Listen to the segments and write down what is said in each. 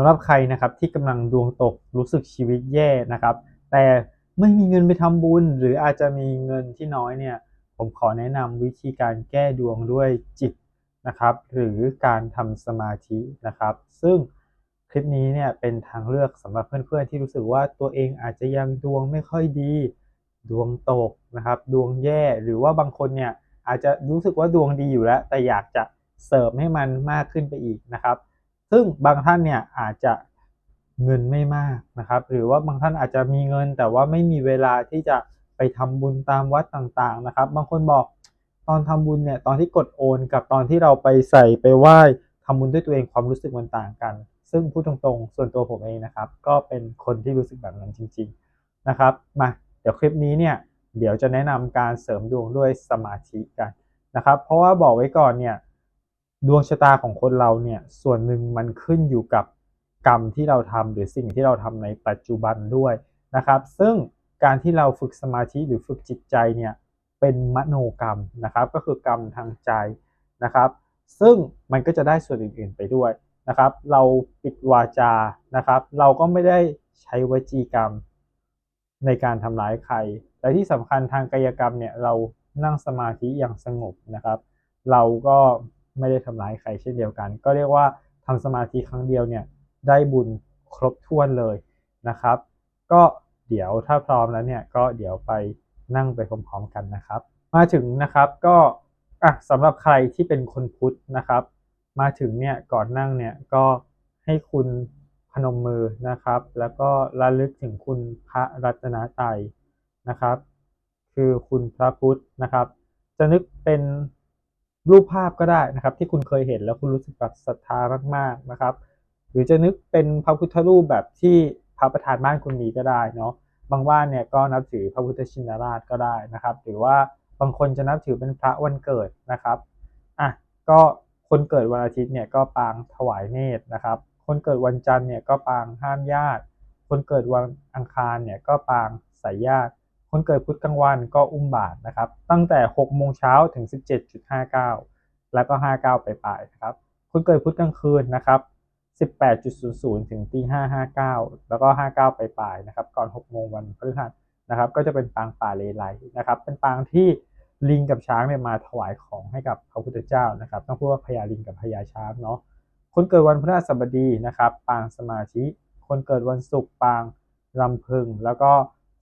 สำหรับใครนะครับที่กำลังดวงตกรู้สึกชีวิตแย่นะครับ แต่ไม่มีเงินไปทำบุญ หรืออาจจะมีเงินที่น้อยเนี่ยผมขอแนะนำวิธีการแก้ดวงด้วยจิตนะครับ หรือการทำสมาธินะครับ ซึ่งคลิปนี้เนี่ยเป็นทางเลือกสำหรับเพื่อนๆที่รู้สึกว่าตัวเองอาจจะยังดวงไม่ค่อยดี ดวงตกนะครับ ดวงแย่หรือว่าบางคนเนี่ยอาจจะรู้สึกว่าดวงดีอยู่แล้ว แต่อยากจะเสริมให้มันมากขึ้นไปอีกนะครับ ซึ่งบางท่านเนี่ยอาจจะเงินไม่มากนะครับ หรือว่าบางท่านอาจจะมีเงิน แต่ว่าไม่มีเวลาที่จะไปทำบุญตามวัดต่างๆนะครับ บางคนบอกตอนทำบุญเนี่ยตอนที่กดโอนกับตอนที่เราไปใส่ไปไหว้ทำบุญด้วยตัวเองความรู้สึกมันต่างกัน ซึ่งพูดตรงๆ ส่วนตัวผมเองนะครับ ก็เป็นคนที่รู้สึกแบบนั้นจริง ๆนะครับมาเดี๋ยวคลิปนี้เนี่ยเดี๋ยวจะแนะนำการเสริมดวงด้วยสมาธิกันนะครับ เพราะว่าบอกไว้ก่อนเนี่ย ดวงชะตาของคนเราเนี่ยส่วนหนึ่งมันขึ้นอยู่กับกรรมที่เราทำหรือสิ่งที่เราทำในปัจจุบันด้วยนะครับ ซึ่งการที่เราฝึกสมาธิหรือฝึกจิตใจเนี่ยเป็นมโนกรรมนะครับ ก็คือกรรมทางใจนะครับ ซึ่งมันก็จะได้ส่วนอื่น ๆ ไปด้วยนะครับ เราปิดวาจานะครับ เราก็ไม่ได้ใช้วจีกรรมในการทำร้ายใครแต่ที่สำคัญทางกายกรรมเนี่ยเรานั่งสมาธิอย่างสงบนะครับ เราก็ ไม่ได้ทำร้ายใครเช่นเดียวกัน ก็เรียกว่าทำสมาธิครั้งเดียวเนี่ยได้บุญครบถ้วนเลยนะครับ ก็เดี๋ยวถ้าพร้อมแล้วเนี่ยก็เดี๋ยวไปนั่งไปพร้อมๆกันนะครับ มาถึงนะครับก็อะสำหรับใครที่เป็นคนพุทธนะครับ มาถึงเนี่ยก่อนนั่งเนี่ยก็ให้คุณพนมมือนะครับ แล้วก็ระลึกถึงคุณพระรัตนตรัยนะครับ คือคุณพระพุทธนะครับ จะนึกเป็น รูปภาพก็ได้นะครับ ที่คุณเคยเห็นแล้วคุณรู้สึกแบบศรัทธามากๆนะครับ หรือจะนึกเป็นพระพุทธรูปแบบที่พระประธานบ้านคุณมีก็ได้เนาะบางบ้านเนี่ยก็นับถือพระพุทธชินราชก็ได้นะครับ หรือว่าบางคนจะนับถือเป็นพระวันเกิดนะครับอะก็คนเกิดวันอาทิตย์เนี่ยก็ปางถวายเนตรนะครับ คนเกิดวันจันทร์เนี่ยก็ปางห้ามญาติ คนเกิดวันอังคารเนี่ยก็ปางสายญาติ คนเกิดพุธกลางวันก็อุ้มบาทนะครับ ตั้งแต่6โมงเช้าถึง 17.59 แล้วก็ 59 ไปปลายนะครับ คนเกิดพุธกลางคืนนะครับ 18.00 ถึงตี559 แล้วก็ 59 ไปปลายนะครับ ก่อน 6 โมงวันพฤหัสนะครับ ก็จะเป็นปางป่าเลไลนะครับ เป็นปางที่ลิงกับช้างเนี่ยมาถวายของให้กับพระพุทธเจ้านะครับ ต้องพูดว่าพญาลิงกับพญาช้างเนาะ คนเกิดวันพฤหัสบดีนะครับ ปางสมาธิ คนเกิดวันศุกร์ปางรำพึง แล้วก็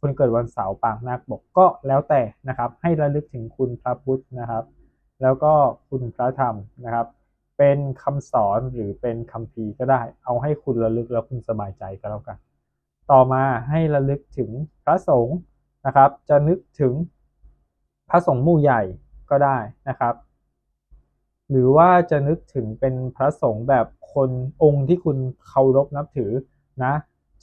คนเกิดวันเสาร์ปางนาคปกก็แล้วแต่นะครับ ให้ระลึกถึงคุณพระพุทธนะครับ แล้วก็คุณพระธรรมนะครับ เป็นคำสอนหรือเป็นคัมภีร์ก็ได้ เอาให้คุณระลึกแล้วคุณสบายใจก็แล้วกัน ต่อมาให้ระลึกถึงพระสงฆ์นะครับ จะนึกถึงพระสงฆ์หมู่ใหญ่ก็ได้นะครับ หรือว่าจะนึกถึงเป็นพระสงฆ์แบบคนองค์ที่คุณเคารพนับถือนะ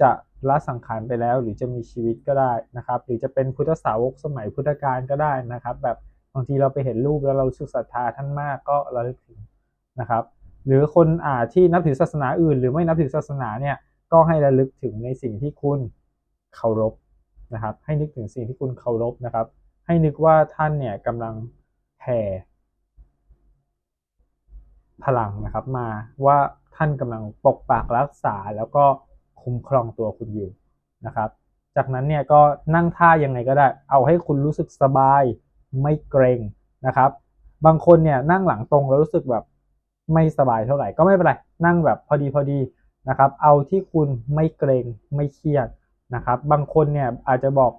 จะ ละสังขารไปแล้ว หรือจะมีชีวิตก็ได้นะครับ หรือจะเป็นพุทธสาวกสมัยพุทธกาลก็ได้นะครับ แบบบางทีเราไปเห็นรูปแล้วเราสึกศรัทธาท่านมากก็ระลึกถึงนะครับ หรือคนอ่าที่นับถือศาสนาอื่น หรือไม่นับถือศาสนาเนี่ยก็ให้ระลึกถึงในสิ่งที่คุณเคารพนะครับ ให้นึกถึงสิ่งที่คุณเคารพนะครับ ให้นึกว่าท่านเนี่ยกำลังแผ่พลังนะครับมาว่าท่านกำลังปกปักรักษาแล้วก็ คุ้มครองตัวคุณอยู่นะครับ จากนั้นเนี่ยก็นั่งท่ายังไงก็ได้ เอาให้คุณรู้สึกสบายไม่เกรงนะครับ บางคนเนี่ยนั่งหลังตรงแล้วรู้สึกแบบไม่สบายเท่าไหร่ก็ไม่เป็นไรนั่งแบบพอดีพอดีนะครับ เอาที่คุณไม่เกรงไม่เครียดนะครับ บางคนเนี่ยอาจจะบอก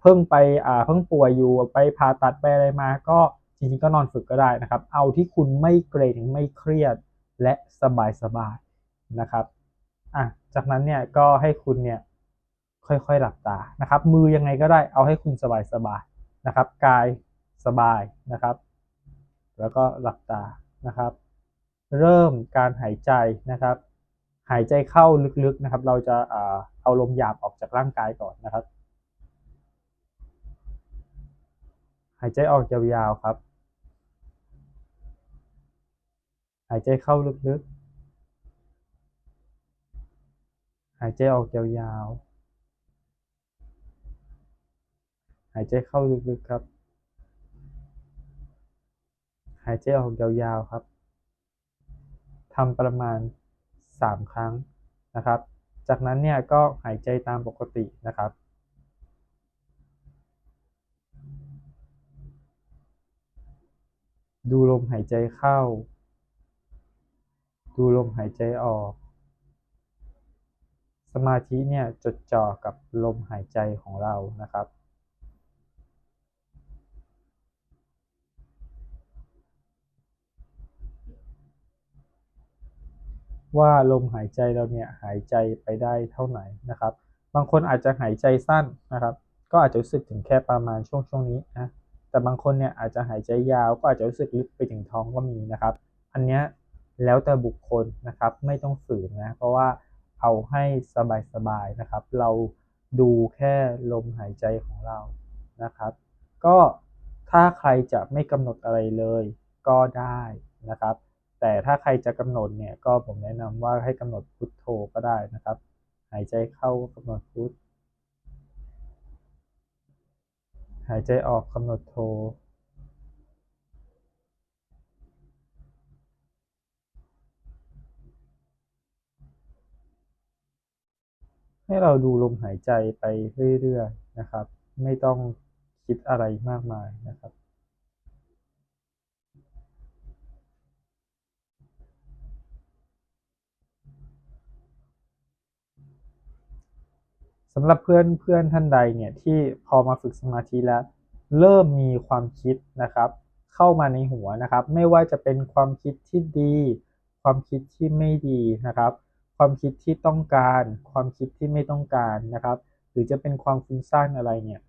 เพิ่งไปอ่าเพิ่งป่วยอยู่ไปผ่าตัดไปอะไรมา ก็จริงๆก็นอนฝึกก็ได้นะครับ เอาที่คุณไม่เกรงไม่เครียดและสบายสบายๆนะครับ อะจากนั้นเนี่ยก็ให้คุณเนี่ยค่อยๆหลับตานะครับ มือยังไงก็ได้เอาให้คุณสบายๆนะครับ กายสบายนะครับ แล้วก็หลับตานะครับ เริ่มการหายใจนะครับ หายใจเข้าลึกๆนะครับ เราจะเอาลมหยาบออกจากร่างกายก่อนนะครับ หายใจออกยาวๆครับ หายใจเข้าลึกๆ หายใจออกยาวๆ หายใจเข้าลึกๆครับ หายใจออกยาวๆครับทำประมาณสามครั้งนะครับ จากนั้นเนี่ยก็หายใจตามปกตินะครับดูลมหายใจเข้า ดูลมหายใจออก สมาธิเนี่ยจดจ่อกับลมหายใจของเรานะครับ ว่าลมหายใจเราเนี่ยหายใจไปได้เท่าไหร่นะครับ บางคนอาจจะหายใจสั้นนะครับ ก็อาจจะรู้สึกถึงแค่ประมาณช่วงช่วงนี้นะแต่บางคนเนี่ยอาจจะหายใจยาวก็อาจจะรู้สึกลึกไปถึงท้องก็มีนะครับ อันเนี้ยแล้วแต่บุคคลนะครับไม่ต้องฝืนนะเพราะว่า เอาให้สบายๆนะครับ เราดูแค่ลมหายใจของเรานะครับ ก็ถ้าใครจะไม่กำหนดอะไรเลยก็ได้นะครับ แต่ถ้าใครจะกำหนดเนี่ยก็ผมแนะนำว่าให้กำหนดพุทโธก็ได้นะครับ หายใจเข้ากำหนดพุทหายใจออกกำหนดโธ ให้เราดูลมหายใจไปเรื่อยๆนะครับ ไม่ต้องคิดอะไรมากมายนะครับสำหรับเพื่อนเพื่อนท่านใดเนี่ยที่พอมาฝึกสมาธิแล้ว เริ่มมีความคิดนะครับ เข้ามาในหัวนะครับ ไม่ว่าจะเป็นความคิดที่ดี ความคิดที่ไม่ดีนะครับ ความคิดที่ต้องการ ความคิดที่ไม่ต้องการนะครับ หรือจะเป็นความฟุ้งซ่านอะไรเนี่ย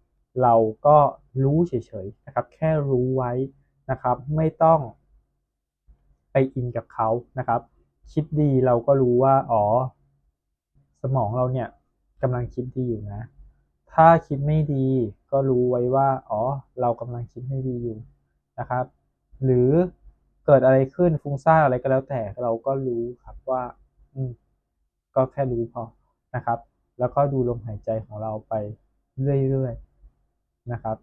เราก็รู้เฉยๆนะครับ แค่รู้ไว้นะครับ ไม่ต้องไปอินกับเขานะครับ คิดดีเราก็รู้ว่า อ๋อ สมองเราเนี่ยกำลังคิดดีอยู่นะ ถ้าคิดไม่ดีก็รู้ไว้ว่า อ๋อ เรากำลังคิดไม่ดีอยู่นะครับ หรือเกิดอะไรขึ้นฟุ้งซ่านอะไรก็แล้วแต่เราก็รู้ครับว่า อืม ก็แค่รู้พอนะครับ แล้วก็ดูลมหายใจของเราไปเรื่อยๆนะครับ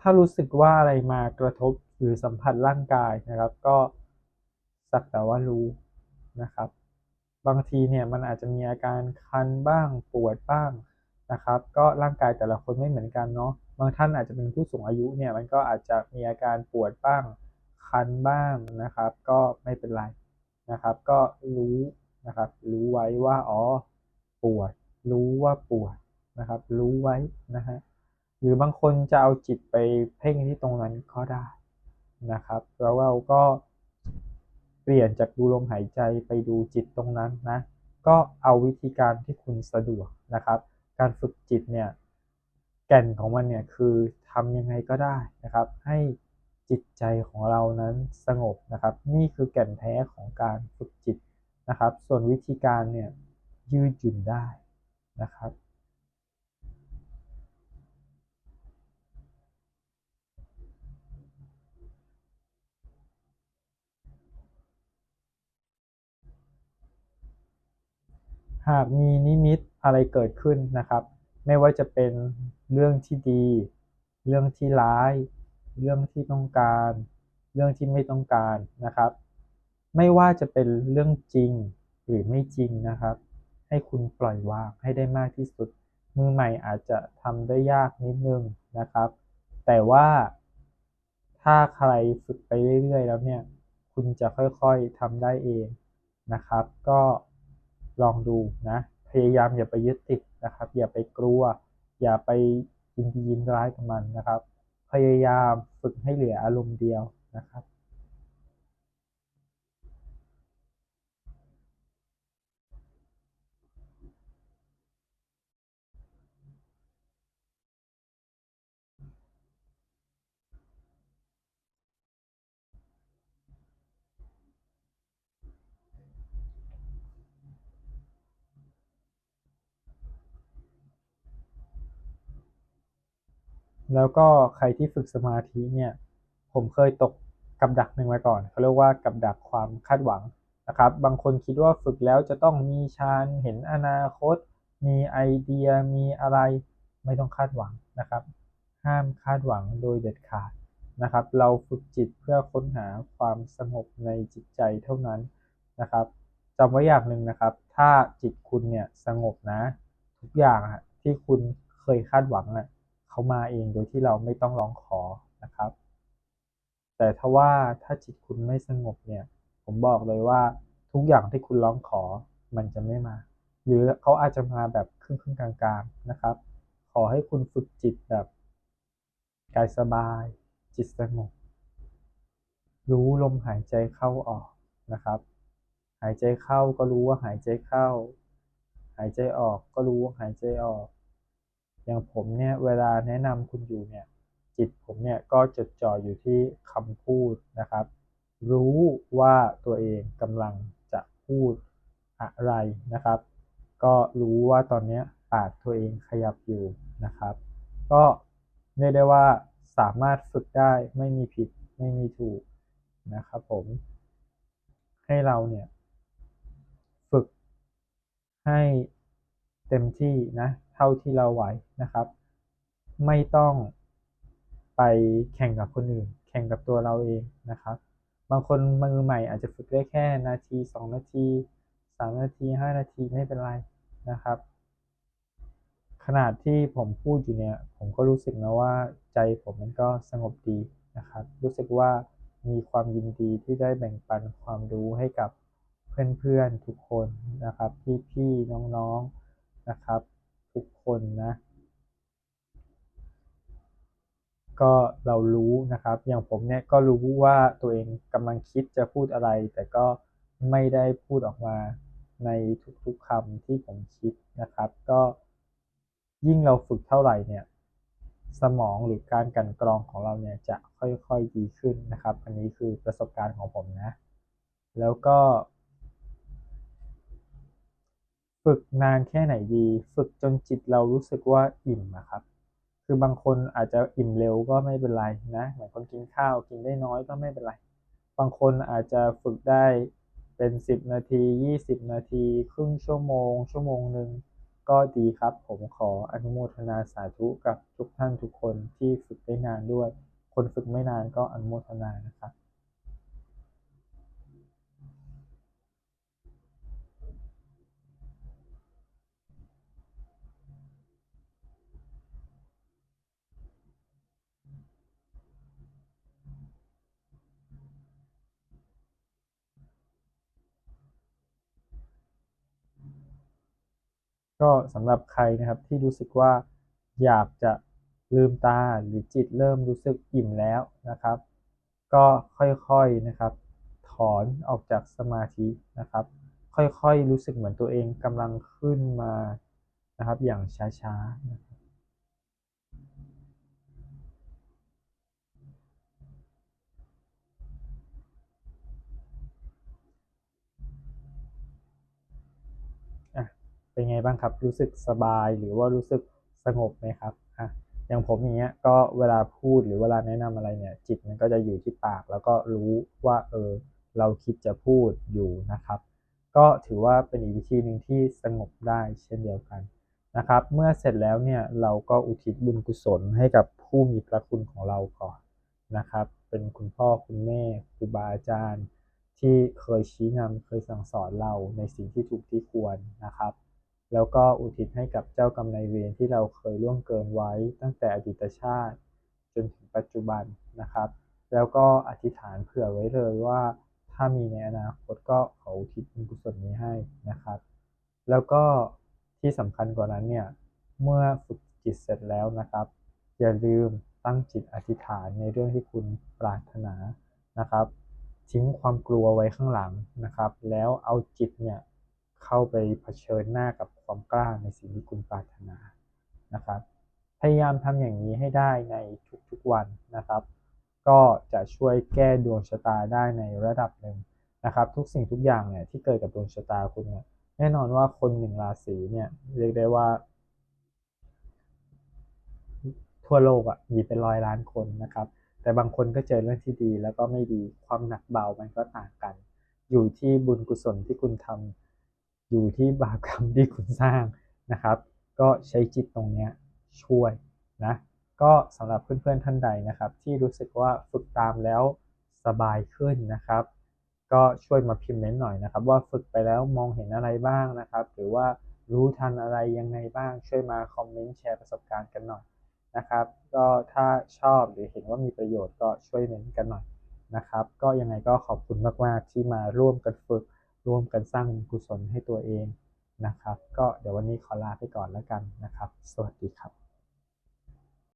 ถ้ารู้สึกว่าอะไรมากระทบหรือสัมผัสร่างกายนะครับ ก็สักแต่ว่ารู้นะครับ บางทีเนี่ยมันอาจจะมีอาการคันบ้างปวดบ้างนะครับ ก็ร่างกายแต่ละคนไม่เหมือนกันเนาะบางท่านอาจจะเป็นผู้สูงอายุเนี่ยมันก็อาจจะมีอาการปวดบ้างคันบ้างนะครับ ก็ไม่เป็นไรนะครับ ก็รู้นะครับ รู้ไว้ว่าอ๋อปวด รู้ว่าปวดนะครับ รู้ไว้นะฮะ หรือบางคนจะเอาจิตไปเพ่งที่ตรงนั้นก็ได้นะครับ แล้วเราก็เปลี่ยนจากดูลมหายใจไปดูจิตตรงนั้นนะ ก็เอาวิธีการที่คุณสะดวกนะครับ การฝึกจิตเนี่ยแก่นของมันเนี่ยคือทำยังไงก็ได้นะครับ ให้จิตใจของเรานั้นสงบนะครับ นี่คือแก่นแท้ของการฝึกจิตนะครับ ส่วนวิธีการเนี่ยยืดหยุ่นได้นะครับ หากมีนิมิตอะไรเกิดขึ้นนะครับ ไม่ว่าจะเป็นเรื่องที่ดี เรื่องที่ร้าย เรื่องที่ต้องการ เรื่องที่ไม่ต้องการนะครับ ไม่ว่าจะเป็นเรื่องจริงหรือไม่จริงนะครับ ให้คุณปล่อยวางให้ได้มากที่สุด มือใหม่อาจจะทำได้ยากนิดนึงนะครับ แต่ว่าถ้าใครฝึกไปเรื่อยๆ แล้วเนี่ย คุณจะค่อยๆทำได้เองนะครับ ก็ ลองดูนะ พยายามอย่าไปยึดติดนะครับ อย่าไปกลัว อย่าไปยินดียินร้ายกับมันนะครับ พยายามฝึกให้เหลืออารมณ์เดียวนะครับ แล้วก็ใครที่ฝึกสมาธิเนี่ยผมเคยตกกับดักหนึ่งมาก่อนเขาเรียกว่ากับดักความคาดหวังนะครับ บางคนคิดว่าฝึกแล้วจะต้องมีฌานเห็นอนาคต มีไอเดียมีอะไรไม่ต้องคาดหวังนะครับ ห้ามคาดหวังโดยเด็ดขาดนะครับ เราฝึกจิตเพื่อค้นหาความสงบในจิตใจเท่านั้นนะครับจำไว้อย่างหนึ่งนะครับ ถ้าจิตคุณเนี่ยสงบนะ ทุกอย่างที่คุณเคยคาดหวังอะ เขามาเองโดยที่เราไม่ต้องร้องขอนะครับ แต่ถ้าว่าถ้าจิตคุณไม่สงบเนี่ย ผมบอกเลยว่าทุกอย่างที่คุณร้องขอมันจะไม่มา หรือเขาอาจจะมาแบบครึ่งครึ่งกลางๆนะครับ ขอให้คุณฝึกจิตแบบกายสบาย จิตสงบรู้ลมหายใจเข้าออกนะครับ หายใจเข้าก็รู้ว่าหายใจเข้า หายใจออกก็รู้ว่าหายใจออก อย่างผมเนี่ยเวลาแนะนำคุณอยู่เนี่ยจิตผมเนี่ยก็จดจ่ออยู่ที่คำพูดนะครับ รู้ว่าตัวเองกำลังจะพูดอะไรนะครับ ก็รู้ว่าตอนนี้ปากตัวเองขยับอยู่นะครับ ก็เรียกได้ว่าสามารถฝึกได้ไม่มีผิดไม่มีถูกนะครับผมให้เราเนี่ย ฝึกให้เต็มที่นะ ท่าที่เราไหวนะครับ ไม่ต้องไปแข่งกับคนอื่น แข่งกับตัวเราเองนะครับ บางคนมือใหม่อาจจะฝึกได้แค่นาทีสองนาทีสามนาทีห้านาทีไม่เป็นไรนะครับ ขนาดที่ผมพูดอยู่เนี่ย ผมก็รู้สึกนะว่าใจผมมันก็สงบดีนะครับ รู้สึกว่ามีความยินดีที่ได้แบ่งปันความรู้ให้กับเพื่อนๆทุกคนนะครับ พี่ๆน้องๆนะครับ ทุกคนนะ ก็เรารู้นะครับ อย่างผมเนี่ยก็รู้ว่าตัวเองกำลังคิดจะพูดอะไร แต่ก็ไม่ได้พูดออกมาในทุกๆคำที่ผมคิดนะครับ ก็ยิ่งเราฝึกเท่าไหร่เนี่ยสมองหรือการกันกรองของเราเนี่ยจะค่อยๆดีขึ้นนะครับ อันนี้คือประสบการณ์ของผมนะ แล้วก็ ฝึกนานแค่ไหนดี ฝึกจนจิตเรารู้สึกว่าอิ่มอะครับ คือบางคนอาจจะอิ่มเร็วก็ไม่เป็นไรนะเหมือนคนกินข้าวกินได้น้อยก็ไม่เป็นไร บางคนอาจจะฝึกได้เป็นสิบนาทียี่สิบนาที ครึ่งชั่วโมง ชั่วโมงหนึ่งก็ดีครับ ผมขออนุโมทนาสาธุกับทุกท่านทุกคนที่ฝึกได้นานด้วย คนฝึกไม่นานก็อนุโมทนานะครับ ก็สำหรับใครนะครับที่รู้สึกว่าอยากจะลืมตาหรือจิตเริ่มรู้สึกอิ่มแล้วนะครับ ก็ค่อยๆนะครับ ถอนออกจากสมาธินะครับ ค่อยๆรู้สึกเหมือนตัวเองกำลังขึ้นมานะครับอย่างช้าๆนะครับ เป็นไงบ้างครับ รู้สึกสบายหรือว่ารู้สึกสงบไหมครับอะอย่างผมอย่างเงี้ยก็เวลาพูดหรือเวลาแนะนำอะไรเนี่ย จิตมันก็จะอยู่ที่ปาก แล้วก็รู้ว่าเออเราคิดจะพูดอยู่นะครับ ก็ถือว่าเป็นอีกวิธีหนึ่งที่สงบได้เช่นเดียวกันนะครับ เมื่อเสร็จแล้วเนี่ยเราก็อุทิศบุญกุศลให้กับผู้มีพระคุณของเราก่อนนะครับ เป็นคุณพ่อคุณแม่ครูบาอาจารย์ ที่เคยชี้นำเคยสั่งสอนเราในสิ่งที่ถูกที่ควรนะครับ แล้วก็อุทิศให้กับเจ้ากรรมนายเวรที่เราเคยล่วงเกินไว้ ตั้งแต่อดีตชาติ จนถึงปัจจุบันนะครับ แล้วก็อธิษฐานเผื่อไว้เลยว่า ถ้ามีในอนาคตก็ขออุทิศบุญกุศลนี้ให้นะครับ แล้วก็ที่สำคัญกว่านั้นเนี่ยเมื่อฝึกจิตเสร็จแล้วนะครับ อย่าลืมตั้งจิตอธิษฐานในเรื่องที่คุณปรารถนานะครับ ทิ้งความกลัวไว้ข้างหลังนะครับ แล้วเอาจิตเนี่ย เข้าไปเผชิญหน้ากับความกล้าในสิ่งที่คุณปรารถนานะครับ พยายามทำอย่างนี้ให้ได้ในทุกๆวันนะครับ ก็จะช่วยแก้ดวงชะตาได้ในระดับหนึ่งนะครับ ทุกสิ่งทุกอย่างเนี่ยที่เกิดกับดวงชะตาคุณเนี่ยแน่นอนว่าคนหนึ่งราศีเนี่ยเรียกได้ว่า ทั่วโลกอะมีเป็นร้อยล้านคนนะครับ แต่บางคนก็เจอเรื่องที่ดีแล้วก็ไม่ดีความหนักเบามันก็ต่างกัน อยู่ที่บุญกุศลที่คุณทำ อยู่ที่บาปกรรมที่คุณสร้างนะครับ ก็ใช้จิตตรงนี้ช่วยนะก็สำหรับเพื่อนๆท่านใดนะครับ ที่รู้สึกว่าฝึกตามแล้วสบายขึ้นนะครับ ก็ช่วยมาพิมพ์เมนต์หน่อยนะครับ ว่าฝึกไปแล้วมองเห็นอะไรบ้างนะครับ หรือว่ารู้ทันอะไรยังไงบ้าง ช่วยมาคอมเมนต์แชร์ประสบการณ์กันหน่อยนะครับ ก็ถ้าชอบหรือเห็นว่ามีประโยชน์ก็ช่วยเมนต์กันหน่อยนะครับ ก็ยังไงก็ขอบคุณมากๆที่มาร่วมกันฝึก ร่วมกันสร้างกุศลให้ตัวเองนะครับ ก็เดี๋ยววันนี้ขอลาไปก่อนแล้วกันนะครับ สวัสดีครับ